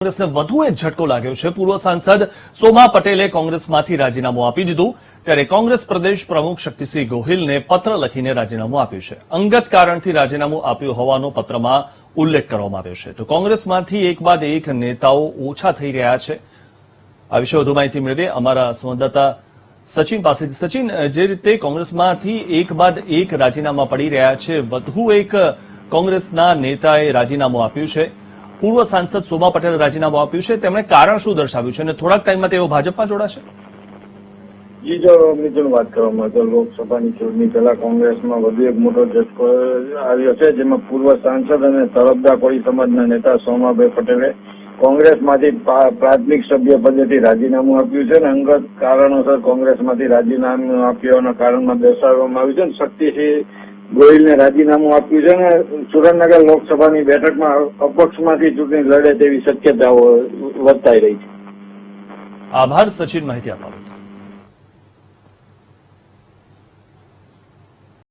કોંગ્રેસને વધુ એક ઝટકો લાગ્યો છે. પૂર્વ સાંસદ સોમા પટેલે કોંગ્રેસમાંથી રાજીનામું આપી દીધું. ત્યારે કોંગ્રેસ પ્રદેશ પ્રમુખ શક્તિસિંહ ગોહિલને પત્ર લખીને રાજીનામું આપ્યું છે. અંગત કારણથી રાજીનામું આપ્યું હોવાનો પત્રમાં ઉલ્લેખ કરવામાં આવ્યો છે. તો કોંગ્રેસમાંથી એક બાદ એક નેતાઓ ઓછા થઈ રહ્યા છે. આ વિશે વધુ માહિતી મેળવીએ. અમારા સંવાદદાતા સચિન પાસેથી. સચિન, જે રીતે કોંગ્રેસમાંથી એક બાદ એક રાજીનામા પડી રહ્યા છે, વધુ એક કોંગ્રેસના નેતાએ રાજીનામું આપ્યું છે. પૂર્વ સાંસદ શોભા પટેલે રાજીનામું આપ્યું છે. તેમણે કારણ શું દર્શાવ્યું છે અને થોડાક ટાઈમમાં તેઓ ભાજપમાં જોડાશે? જી, જો અમૃતની વાત કરવામાં તો લોકસભાની ચૂંટણી પહેલા કોંગ્રેસમાં વધુ એક મોટો ઝટકો આવ્યો છે, જેમાં પૂર્વ સાંસદ અને તરફદા કોળી સમાજના નેતા સોમાભાઈ પટેલે કોંગ્રેસમાંથી પ્રાથમિક સભ્ય પદેથી રાજીનામું આપ્યું છે અને અંગત કારણોસર કોંગ્રેસમાંથી રાજીનામું આપ્યાના કારણમાં દર્શાવવામાં આવ્યું છે અને શક્તિસિંહ ગોહિલને રાજીનામું આપ્યું છે અને સુરેન્દ્રનગર લોકસભાની બેઠકમાં અપક્ષમાંથી ચૂંટણી લડે તેવી શક્યતાઓ વર્તાઈ રહી છે આભાર, સચિન માહિતી આપવા.